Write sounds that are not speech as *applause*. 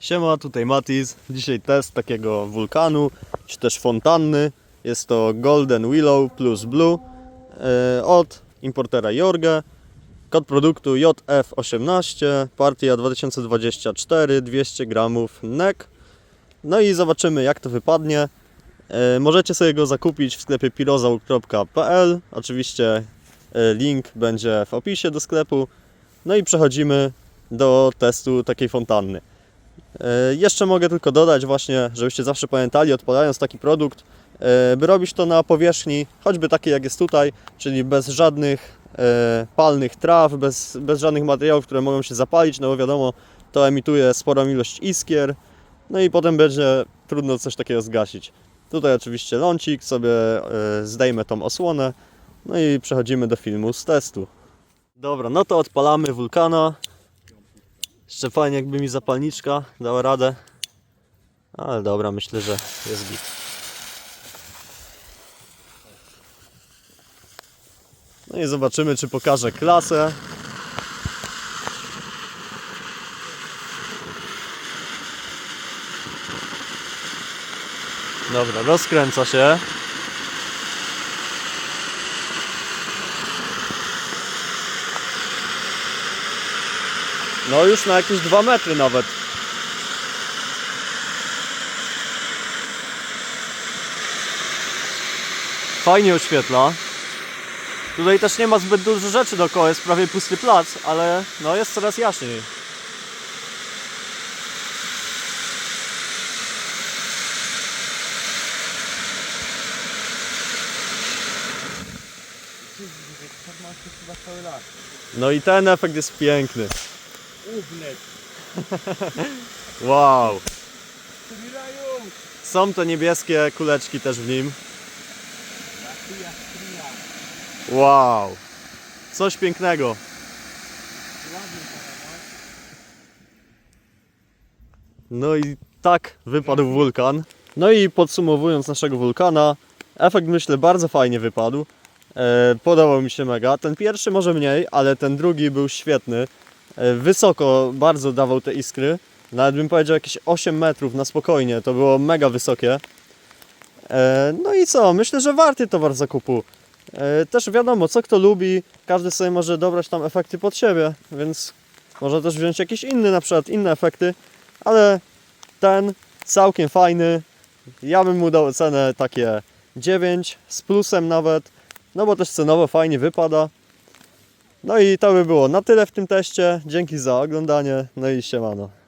Siema, tutaj Matiz. Dzisiaj test takiego wulkanu, czy też fontanny. Jest to Golden Willow plus Blue e, od importera Jorge. Kod produktu JF18, partia 2024, 200 gramów NEC. No i zobaczymy jak to wypadnie. E, Możecie sobie go zakupić w sklepie pirozał.pl. Oczywiście e, link będzie w opisie do sklepu. No i przechodzimy do testu takiej fontanny. E, Jeszcze mogę tylko dodać właśnie, żebyście zawsze pamiętali, odpalając taki produkt, e, by robić to na powierzchni, choćby takiej jak jest tutaj, czyli bez żadnych e, palnych traw, bez, bez żadnych materiałów, które mogą się zapalić, no bo wiadomo, to emituje sporą ilość iskier, no i potem będzie trudno coś takiego zgasić. Tutaj oczywiście lącik, sobie zdejmę tą osłonę, no i przechodzimy do filmu z testu. Dobra, no to odpalamy wulkana. Jeszcze fajnie jakby mi zapalniczka dała radę. Ale dobra, myślę, że jest git. No i zobaczymy, czy pokaże klasę. Dobra, rozkręca się. No już na jakieś 2 metry nawet. Fajnie oświetla. Tutaj też nie ma zbyt dużo rzeczy dookoła, jest prawie pusty plac, ale no jest coraz jaśniej. No i ten efekt jest piękny. *laughs* Wow. Są te niebieskie kuleczki też w nim. Wow. Coś pięknego. No i tak wypadł wulkan. No i podsumowując naszego wulkana, efekt myślę bardzo fajnie wypadł. E, podobał mi się mega. Ten pierwszy może mniej, ale ten drugi był świetny. E, wysoko bardzo dawał te iskry. Nawet bym powiedział jakieś 8 metrów na spokojnie. To było mega wysokie. E, no i co? Myślę, że warty towar zakupu. E, też wiadomo, co kto lubi. Każdy sobie może dobrać tam efekty pod siebie, więc można też wziąć jakiś inny, na przykład inne efekty. Ale ten całkiem fajny. Ja bym mu dał cenę takie 9 z plusem nawet. No bo też cenowo fajnie wypada. No i to by było na tyle w tym teście. Dzięki za oglądanie. No i siemano.